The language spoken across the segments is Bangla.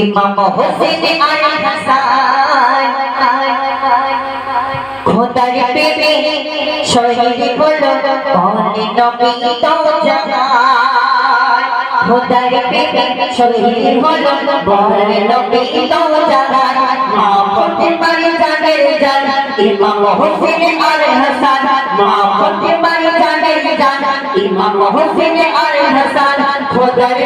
ইমাম হোসেন আর হাসান খোদার প্রেমে শহীদ হলো বলে নবী তো জাহান খোদার প্রেমে শহীদ হলো বলে নবী তো জাহান মা ফতেমার জানের জান, ইমাম হোসেন আর হাসান মা ফতেমার জানের জান, ইমাম হোসেন আর হাসান খোদার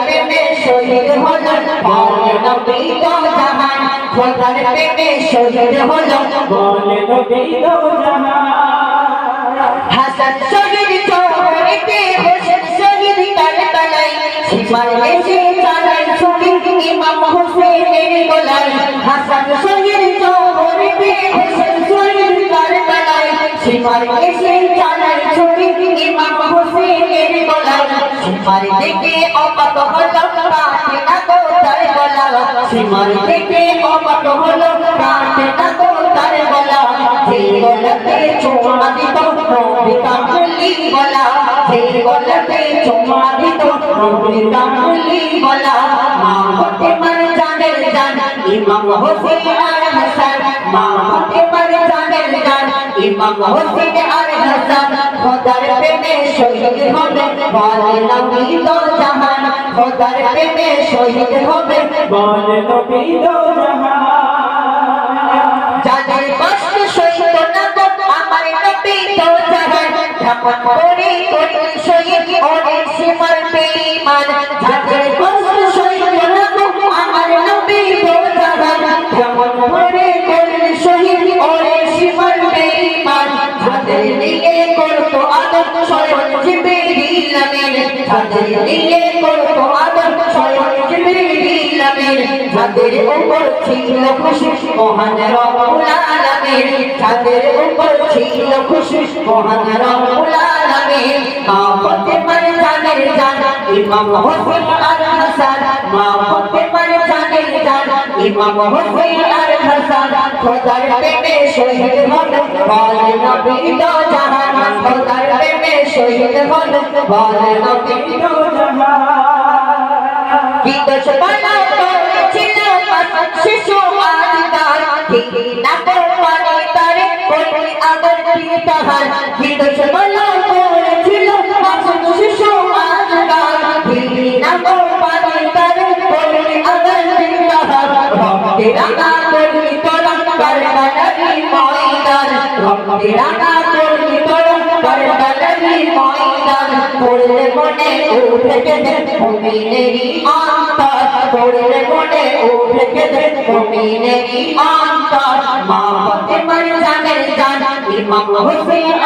প্রেমে শহীদ হলো বলে নবী জাহান খোদার প্রেমে শহীদ হলো বলে নবী তো মা হাসান হোসেনের গোলাই হাসান শহীদ চৌহরিতে হোসেন শহীদ কারবালায় সীমার এসে চালাই ছবি ইমাম হোসেনের গোলাই সীমার দেখে দিত বলা মা হতে মার জান ইমাম হোসেন আর হাসান মা হতে মার জানের জান ইমাম হোসেন আর হাসান, খোদার প্রেমে শহীদ হবে। বলে নবী তো জাহান, খোদার প্রেমে শহীদ হবে। বলে নবী তো জাহান। যাদের কষ্ট সইত না আমার নবী তো জাহান। ধাপন করে করে শহীদ ওরে সীমার বেঈমান। যাদের যাদের নিয়ে করতো আদর স্বয়ং জিবরিল আমিন যাদের উপর ছিল খুশি মহান রব্বুল আলামিন যাদের উপর ছিল খুশি মহান রব্বুল আলামিন মা ফাতেমার জানের ইমাম আর হাসান বলে বলে কি না পানি তারে কোটি আদর কি তাহার? কি দোষ বানা রক্তে রাঙা করলি তোরা কারবালারি ময়দান। রক্তে রাঙা করলি তোরা কারবালারি ময়দান। পড়লে মনে উঠে গেছে মুমিনেরই অন্তর পড়লে মনে উঠে মুমিনেরই মা ফাতেমার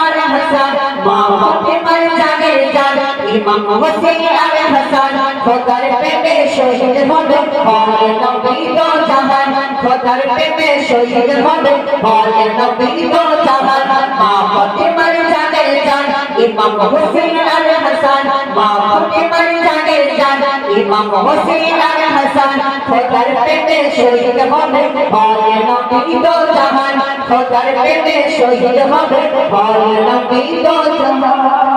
আর হাসান মা ফাতেমার জানের জান ইমাম হোসেন আর হাসান খোদার প্রেমে শহীদ হবে বলে নবী তো জাহান খোদার প্রেমে শহীদ হবে বলে নবী তো জাহান মা ফাতেমার জানের জান ইমাম হোসেন আর হাসান মা ফাতেমার জানের জান ইমাম হোসেন আর হাসান খোদার প্রেমে শহীদ হবে বলে নবী তো জাহান খোদার প্রেমে শহীদ হবে বলে নবী তো জাহান